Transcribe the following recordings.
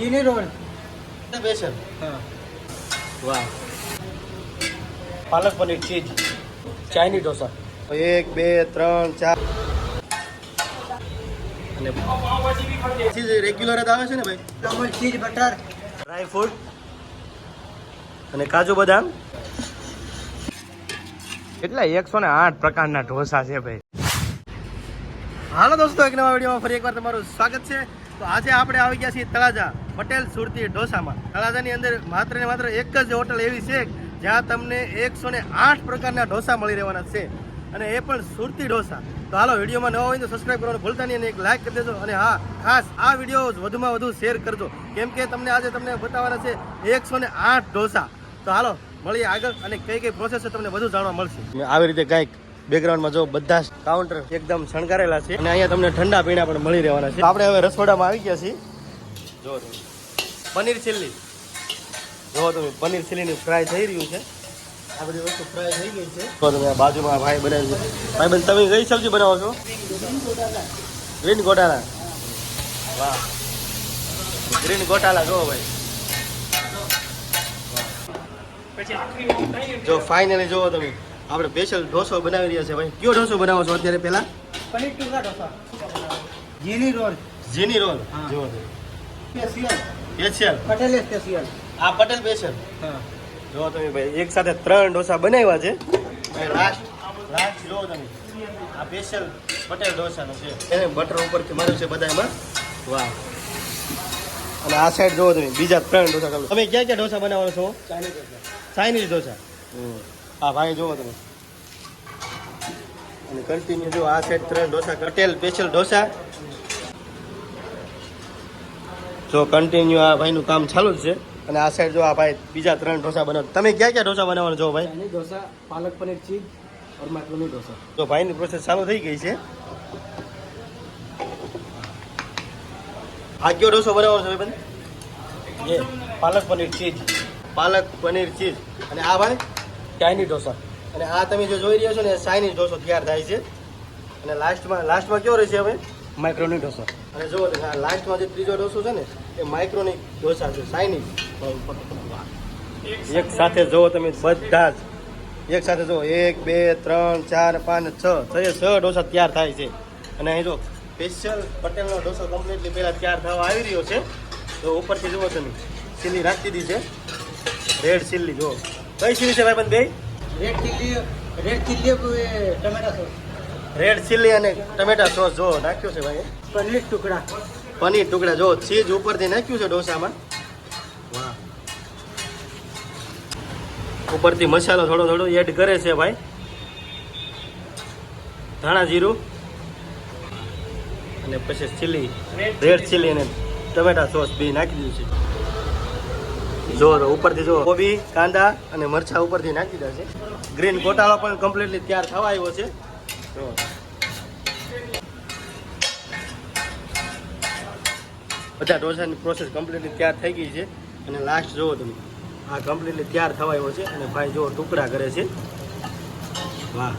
ઘીની role બેસન. હા. વાહ. Palak paneer cheese. ચાઇની dosa. એક બે ત્રણ ચાર. અને ચીઝ રેગ્યુલર જ આવે છે ને ભાઈ? Amul cheese butter. Dry fruit અને કાજુ બદામ. કેટલા એકસો ને આઠ પ્રકારના ઢોસા છે ભાઈ. હાલો દોસ્તો એક નવા વિડીયોમાં ફરી એકવાર તમારું સ્વાગત છે. તો આજે આપણે આવી ગયા છીએ તળાજા, પટેલ, સુરતી, ઢોસામાં. તળાજાની અંદર માત્ર ને માત્ર એક જ હોટલ એવી છે જ્યાં તમને એકસો ને આઠ પ્રકારના ઢોસા મળી રહેવાના છે. અને એ પણ સુરતી ઢોસા. તો હાલો, વિડીયોમાં નવા હોય તો સબસ્ક્રાઈબ કરવાનું ભૂલતા નહીં અને એક લાઇક કરી દેજો. અને હા, ખાસ આ વીડિયો વધુમાં વધુ શેર કરજો. કેમ કે તમને આજે તમને બતાવવાના છે એકસો ને આઠ ઢોસા. તો હાલો, મળીએ આગળ અને કઈ કઈ પ્રોસેસ તમને વધુ જાણવા મળશે. આવી રીતે કાંઈક બેકગ્રાઉન્ડમાં જો બધા કાઉન્ટર એકદમ શણગારેલા છે અને અહીંયા તમને ઠંડા પીણા પણ મળી રહેવાના છે. આપણે હવે રસોડામાં આવી ગયા છીએ. જો પનીર ચીલી જો તમે પનીર ચીલીનું ફ્રાય થઈ રહ્યું છે. આ બધી વસ્તુ ફ્રાય થઈ ગઈ છે. તો તમે બાજુમાં ભાઈ બનાવી ભાઈ બેન, તમે કઈ સબ્જી બનાવો છો? ગ્રીન ગોટાલા. વાહ. ગ્રીન ગોટાલા જો ભાઈ. જો ફાઇનલી જોવો તમે. આપણે સ્પેશિયલ ઢોસો બનાવી રહ્યા છે ભાઈ. કયો ઢોસો બનાવો છો અત્યારે પહેલા? પનીર ટુકડા ઢોસા. જીની રોલ. જીની રોલ. જુઓ. સ્પેશિયલ. Special Patel special. આ પટેલ સ્પેશિયલ હા. જો તમે ભાઈ એક સાથે ત્રણ ઢોસા બનાવ્યા છે. ભાઈ લાસ્ટ લાસ્ટ જો તમે. આ સ્પેશિયલ પટેલ ઢોસાનો છે. એને બટર ઉપરથી માર્યું છે બધા એમાં વાહ. અને આ સાઈડ જોવો તમે બીજા ત્રણ ઢોસા તમે ક્યાં ક્યાં ઢોસા બનાવવાનો છો? ચાઇનીઝ ઢોસા. આ ભાઈ જોવો તમે. અને કન્ટિન્યુ જો આ સાઈડ ત્રણ ઢોસા કટેલ સ્પેશિયલ ઢોસા. જો કન્ટિન્યુ આ ભાઈનું કામ ચાલુ જ છે. અને આ સાઈડ જો આ ભાઈ બીજા ત્રણ ઢોસા બનાવ તમે ક્યાં ક્યાં ઢોસા બનાવવાના જો ભાઈ? ઢોસા પાલક પનીર ચીજ ઓર માટલુની ઢોસા. જો ભાઈની પ્રોસેસ ચાલુ થઈ ગઈ છે. આ કયો ઢોસો બનાવવાનો છે ભાઈ બંધ પાલક પનીર ચીજ પાલક પનીર ચીઝ. અને આ ભાઈ? ચાઇનીઝ ઢોસા અને આ તમે જો જોઈ રહ્યા છો ને ચાઇનીઝ ઢોસો તૈયાર થાય છે. અને લાસ્ટમાં લાસ્ટમાં કેવો રહેશે હવે? માઇક્રોની ઢોસા અને જુઓ લાસ્ટમાં જે ત્રીજો ઢોસો છે ને એ માઇક્રોની ઢોસા છે ચાઇનીઝ એક સાથે જુઓ તમે બધા જ. એક સાથે જુઓ. એક બે ત્રણ ચાર પાંચ છ. છ છ ઢોસા તૈયાર થાય છે. અને અહીં જો સ્પેશિયલ પટેલનો ઢોસો કમ્પ્લીટલી પહેલાં તૈયાર થવા આવી રહ્યો છે. તો ઉપરથી જુઓ તમે ચીલી રાખી દીધી છે. રેડ ચીલી જુઓ. કઈ ચીલી છે ભાઈ બંધ બે રેડ ચીલી રેડ ટમેટા સોસ રેડ ચીલી અને ટમેટા સોસ જો નાખ્યો છે ભાઈ પનીર ટુકડા. પનીર ટુકડા જો ચીજ ઉપરથી નાખ્યું છે ડોસામાં. વાહ. ઉપરથી મસાલો થોડો થોડો એડ કરે છે ભાઈ. ધાણા જીરું. અને પછી ચીલી રેડ ચીલી અને ટમેટા સોસ બી નાખી દીધું છે. જો તો ઉપરથી જો. કોબી, કાંદા અને મરચા ઉપરથી નાખી દીધા છે. ગ્રીન ગોટાળો પણ કમ્પ્લીટલી તૈયાર થવા આવ્યો છે. જો. બધા ઢોસાની પ્રોસેસ કમ્પ્લીટલી તૈયાર થઈ ગઈ છે. અને લાસ્ટ જુઓ તમે. આ કમ્પ્લીટલી તૈયાર થવા આવ્યો છે અને ભાઈ જુઓ ટુકડા કરે છે. વાહ.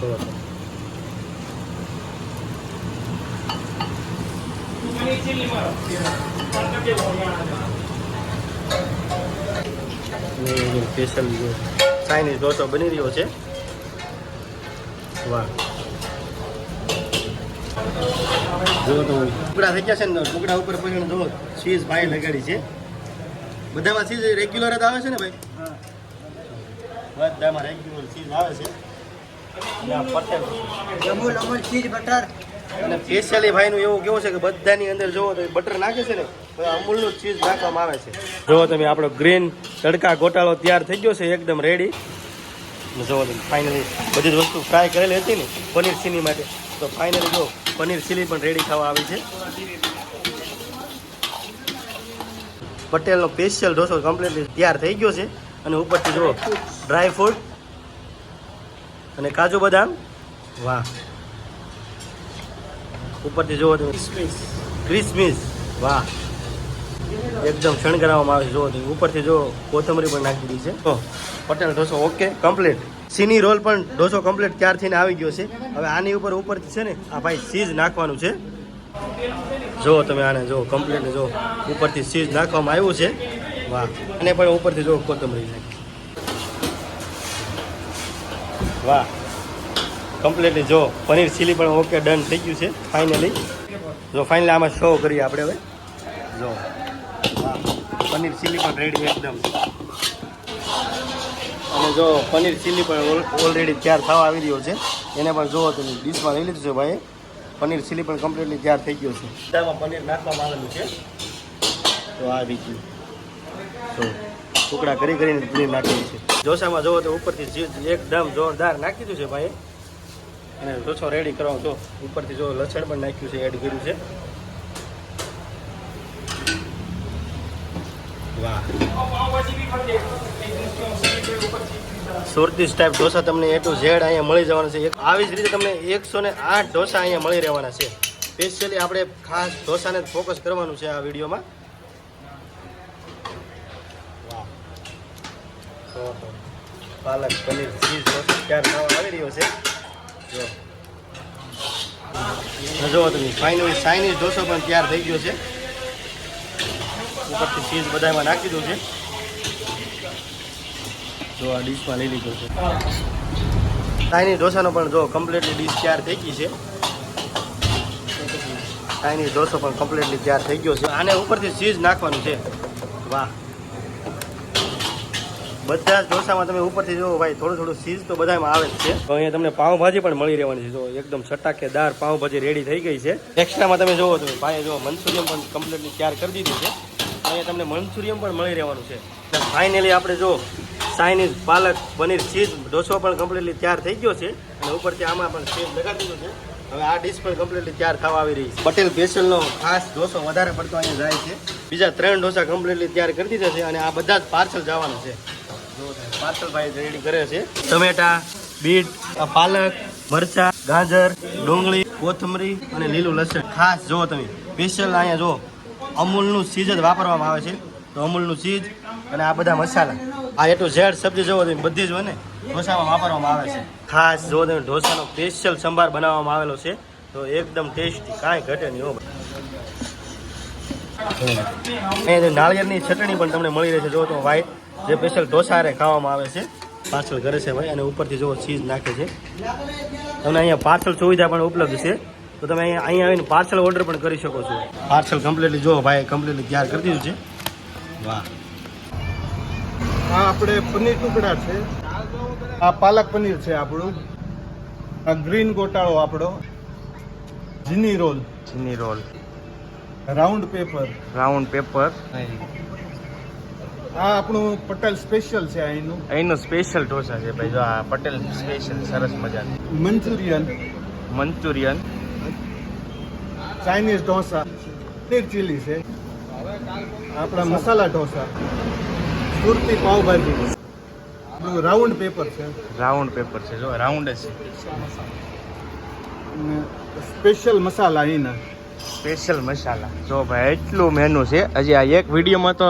જુઓ સ્પેશિયલ ચાઇનીઝ ઢોસો બની રહ્યો છે. વાહ. જો તો ટુકડા થઈ ગયા છે ને ટુકડા ઉપર પછી જો ચીઝ ભાઈ લગાડી છે. બધામાં ચીઝ રેગ્યુલર જ આવે છે ને ભાઈ? બધામાં રેગ્યુલર ચીઝ આવે છે. પટેલ અમૂલ અમૂલ ચીઝ બટર અને સ્પેશિયલી ભાઈનું એવું કેવું છે કે બધાની અંદર જોવો તો બટર નાખે છે ને અમૂલનું ચીઝ નાખવામાં આવે છે. જોવો તમે, આપણો ગ્રીન તડકા ગોટાળો તૈયાર થઈ ગયો છે, એકદમ રેડી જોવો તમે ફાઇનલી બધી જ વસ્તુ ફ્રાય કરેલી હતી ને, પનીર ચીની માટે. તો ફાઇનલી જો પનીર ચીલી પણ રેડી થવા આવી છે. પટેલનો સ્પેશિયલ ઢોસો કમ્પ્લીટલી તૈયાર થઈ ગયો છે. અને ઉપરથી જુઓ ડ્રાય ફ્રૂટ અને કાજુ બદામ. વાહ. ઉપરથી જોવો તમે. ક્રિસમિસ વાહ. એકદમ શણગારવામાં આવે છે જોવો તમે. ઉપરથી જો કોથમરી પણ નાખી દીધી છે. તો પટેલ ઢોસો ઓકે કમ્પ્લીટ સીની રોલ પણ ઢોસો કમ્પ્લીટ ત્યારથી આવી ગયો છે. હવે આની ઉપર ઉપરથી છે ને આ ભાઈ ચીઝ નાખવાનું છે. જો તમે આને જો કમ્પ્લીટ જો ઉપરથી ચીઝ નાખવામાં આવ્યું છે. વાહ. અને પણ ઉપરથી જો કોથમરી નાખી. વાહ. કમ્પ્લીટલી જો પનીર ચીલી પણ ઓકે ડન થઈ ગયું છે ફાઇનલી જો ફાઇનલી આમાં શો કરીએ આપણે હવે. જો પનીર ચીલી પણ રેડી એકદમ. અને જો પનીર ચીલી પણ ઓલરેડી તૈયાર થવા આવી રહ્યો છે. એને પણ જુઓ તમે ડીશમાં લઈ લીધું છે ભાઈ. પનીર ચીલી પણ કમ્પ્લીટલી તૈયાર થઈ ગયો છે. તેમાં પનીર નાખવામાં આવેલું છે. તો આ રીતનું. તો ટુકડા કરી કરીને પનીર નાખેલું છે. ઢોસામાં જુઓ તો ઉપરથી એકદમ જોરદાર નાખી દીધું છે ભાઈ. અને ઢોસો રેડી કરવાનો જો ઉપરથી જો લસણ પણ નાખ્યું છે એડ કર્યું છે. સુરતી ટાઈપ ઢોસા તમને એ ટુ ઝેડ અહીંયા મળી જવાના છે. આવી જ રીતે તમને એકસો ને આઠ ઢોસા અહીંયા મળી રહેવાના છે. સ્પેશિયલી આપણે ખાસ ઢોસાને ફોકસ કરવાનું છે આ વિડીયોમાં. પાલક પનીર ચીઝ તૈયાર થવા આવી રહ્યો છે? જો. તમે ફાઇનલી ચાઇનીઝ ઢોસો પણ તૈયાર થઈ ગયો છે. ઉપરથી ચીઝ બધામાં નાખી દઉં છે. જો, આ ડીશમાં લઈ લીધો છે. ચાઇનીઝ ઢોસાનો પણ જો કમ્પ્લીટલી ડીશ તૈયાર થઈ ગઈ છે. ચાઇનીઝ ઢોસો પણ કમ્પ્લીટલી તૈયાર થઈ ગયો છે. આને ઉપરથી ચીઝ નાખવાનું છે. વાહ. બધા જ ઢોસામાં તમે ઉપરથી જુઓ ભાઈ, થોડું થોડું ચીઝ તો બધામાં આવે જ છે. તો અહીંયા તમને પાઉંભાજી પણ મળી રહેવાની છે. જો એકદમ ચટાકેદાર પાઉંભાજી રેડી થઈ ગઈ છે. એક્સ્ટ્રામાં તમે જુઓ તો ભાઈ જો મંચુરિયન પણ કમ્પ્લીટલી તૈયાર કરી દીધું છે. અહીંયા તમને મંચુરિયન પણ મળી રહેવાનું છે. ફાઇનલી આપણે જો ચાઇનીઝ પાલક પનીર ચીઝ ઢોસો પણ કમ્પ્લીટલી તૈયાર થઈ ગયો છે. અને ઉપરથી આમાં પણ ચીઝ લગાડી દીધો છે. હવે આ ડિશ પણ કમ્પ્લીટલી તૈયાર થવા આવી રહી છે. પટેલ સ્પેશિયલનો ખાસ ઢોસો વધારે પડતો અહીંયા જાય છે. બીજા ત્રણ ઢોસા કમ્પ્લીટલી તૈયાર કરી દીધા છે અને આ બધા જ પાર્સલ જવાનું છે. પાર્સલ ભાઈ રેડી કરે છે. ટમેટા, બીટ પાલક, મરચા, ગાજર, ડુંગળી, કોથમરી અને લીલું લસણ. ખાસ જુઓ તમે સ્પેશિયલ અહીંયા જો અમૂલનું ચીજ જ વાપરવામાં આવે છે. તો અમૂલનું ચીજ અને આ બધા મસાલા. આ એટલું ઝેડ સબ્જી જોવો તમે, બધી જ હોય ને, ઢોસામાં વાપરવામાં આવે છે. ખાસ જો તમે, ઢોસાનો સ્પેશિયલ સંભાર બનાવવામાં આવેલો છે. તો એકદમ ટેસ્ટી, કાંઈ ઘટે નહીં હો ભાઈ. નાળિયેરની ચટણી પણ તમને મળી રહે છે. જો તો વ્હાઈટ જે સ્પેશિયલ ઢોસારે ખાવામાં આવે છે પાર્સલ કરે છે ભાઈ અને ઉપરથી જો ચીઝ નાખે છે. તમને અહીંયા પાર્સલ સુવિધા પણ ઉપલબ્ધ છે. તો તમે અહીંયા અહીંયા આવીને પાર્સલ ઓર્ડર પણ કરી શકો છો. પાર્સલ કમ્પ્લીટલી જો ભાઈ કમ્પ્લીટલી તૈયાર કરી દીધું છે. વાહ. આ આપણે પનીર ટુકડા છે. આ પાલક પનીર છે આપણું. આ ગ્રીન ગોટાળો આપણો. Jini roll. Jini roll. Round paper. Round paper. આ આપણું પટેલ સ્પેશિયલ છે અહીંનું. અહીંનું સ્પેશિયલ ઢોસા છે ભાઈ જો આ પટેલ સ્પેશિયલ સરસ મજાનું. Manchurian. Manchurian. Chinese dosa. Paneer chilli છે. આપણા મસાલા ઢોસા. સુરતી પાવભાજી. રાઉન્ડ પેપર છે. રાઉન્ડ પેપર છે જો રાઉન્ડ જ છે. સ્પેશિયલ મસાલા અહીંના. સ્પેશિયલ મસાલા જો ભાઈ એટલું મેનુ છે. હજી આ એક વિડીયોમાં તો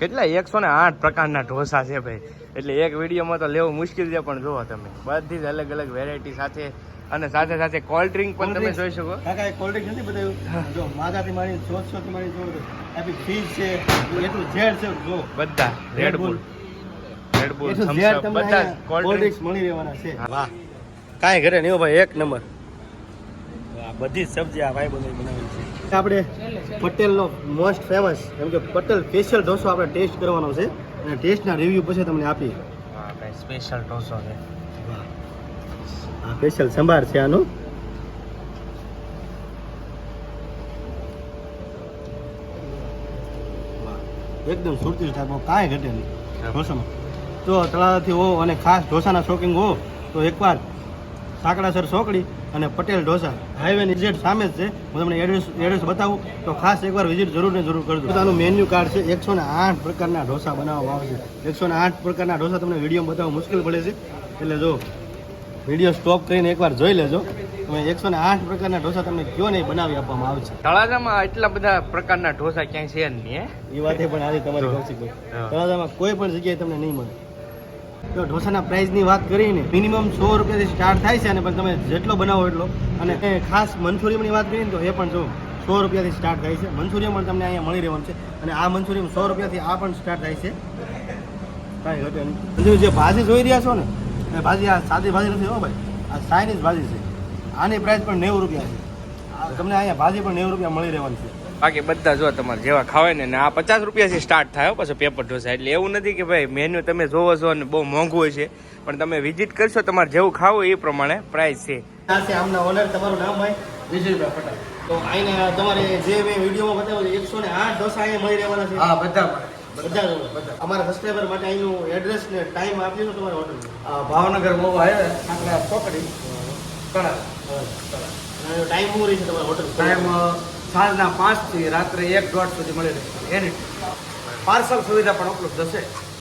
કેટલા એકસો ને આઠ પ્રકારના ઢોસા છે ભાઈ. એટલે એક વિડીયોમાં તો લેવું મુશ્કેલ છે પણ જુઓ તમે. બધી જ અલગ અલગ વેરાયટી સાથે અને સાથે સાથે કોલ્ડ ડ્રિંક પણ તમે જોઈ શકો. કાકા કોલ્ડ ડ્રિંક નથી બતાવ્યું? જો માગાથી મારી સોચ સોચ મારી જો હેપી ફીઝ છે એટલું ઝેડ છે જો બધા Red Bull Red Bull red Thums Up બધા કોલ્ડ ડ્રિંક્સ મળી રહેવાના છે. વાહ. કાંઈ ઘરે નહીં ભાઈ એક નંબર. બધી સબ્જી આ ભાઈ બનાવી બનાવી છે. આપણે પટેલનો મોસ્ટ ફેમસ એમ કે પટેલ સ્પેશિયલ ઢોસો આપણે ટેસ્ટ કરવાનો છે. અને ટેસ્ટના રિવ્યૂ પછી તમને આપીએ. સ્પેશિયલ ઢોસો છે. સ્પેશિયલ સંભાર છે આનો. એકદમ સુરતી ટાઈપ કાંઈ ઘટે નહીં. ઢોસામાં. તો તળાવથી હો અને ખાસ ઢોસાના શોખીન હો તો એકવાર સાંકડાસર સોકડી અને પટેલ ઢોસા. હાઈવેની એક્ઝેક્ટ સામે જ છે. હું તમને એડ્રેસ એડ્રેસ બતાવું તો ખાસ એકવાર વિઝિટ જરૂર ને જરૂર કરજો. પોતાનું મેન્યુ કાર્ડ છે. એકસો ને આઠ પ્રકારના ઢોસા બનાવવામાં આવશે એકસો ને આઠ પ્રકારના ઢોસા તમને વીડિયો બતાવવા મુશ્કેલ પડે છે. એટલે જો વીડિયો સ્ટોપ કરીને એકવાર જોઈ લેજો. તમે એકસો ને આઠ પ્રકારના ઢોસા તમને કયો નહીં બનાવી આપવામાં આવે છે. તળાજામાં એટલા બધા પ્રકારના ઢોસા ક્યાંય છે જ નહીં એ વાતે પણ આજે તમારી તળાજામાં કોઈ પણ જગ્યાએ તમને નહીં મળે. તો ઢોસાના પ્રાઇસની વાત કરીને મિનિમમ સો રૂપિયાથી સ્ટાર્ટ થાય છે અને પણ તમે જેટલો બનાવો એટલો. અને ખાસ મંચુરિયમની વાત કરીને તો એ પણ જો સો રૂપિયાથી સ્ટાર્ટ થાય છે. મંચુરિયમ પણ તમને અહીંયા મળી રહેવાનું છે. અને આ મંચુરિયમ સો રૂપિયાથી આ પણ સ્ટાર્ટ થાય છે. કાંઈ ઘટે નહીં. જે ભાજી જોઈ રહ્યા છો ને, એ ભાજી આ સાદી ભાજી નથી હો ભાઈ. આ ચાઇનીઝ ભાજી છે. આની પ્રાઇસ પણ નેવું રૂપિયા છે. તમને અહીંયા ભાજી પણ નેવું રૂપિયા મળી રહેવાની છે. બાકી બધા જો તમારે જેવા ખાવાય ને ને આ પચાસ રૂપિયાથી સ્ટાર્ટ થાય પછી પેપર ઢોસા. એટલે એવું નથી કે ભાઈ મેન્યુ તમે જોવો છો અને બહુ મોંઘું હોય છે. પણ તમે વિઝિટ કરશો તમારે જેવું ખાવું એ પ્રમાણે પ્રાઇસ છે. આમના ઓનર તમારું નામ હોય વિજયભાઈ પટેલ તો અહીંયા તમારે જે મેં વિડીયોમાં બતાવ્યું એકસો ને આઠ ઢોસા અહીંયા મળી રહેવાના છે. હા બધા બધા બધા. અમારા સબસ્ક્રાઈબર માટે અહીંનું એડ્રેસ ને ટાઈમ આપી દો તમારે હોટલ ભાવનગર મોવા આપણે ચોકડી. કડા ટાઈમ શું રહી છે તમારા હોટલ ટાઈમ સાંજના પાંચથી રાત્રે એક દોઢ સુધી મળી રહેશે એની પાર્સલ સુવિધા પણ ઉપલબ્ધ હશે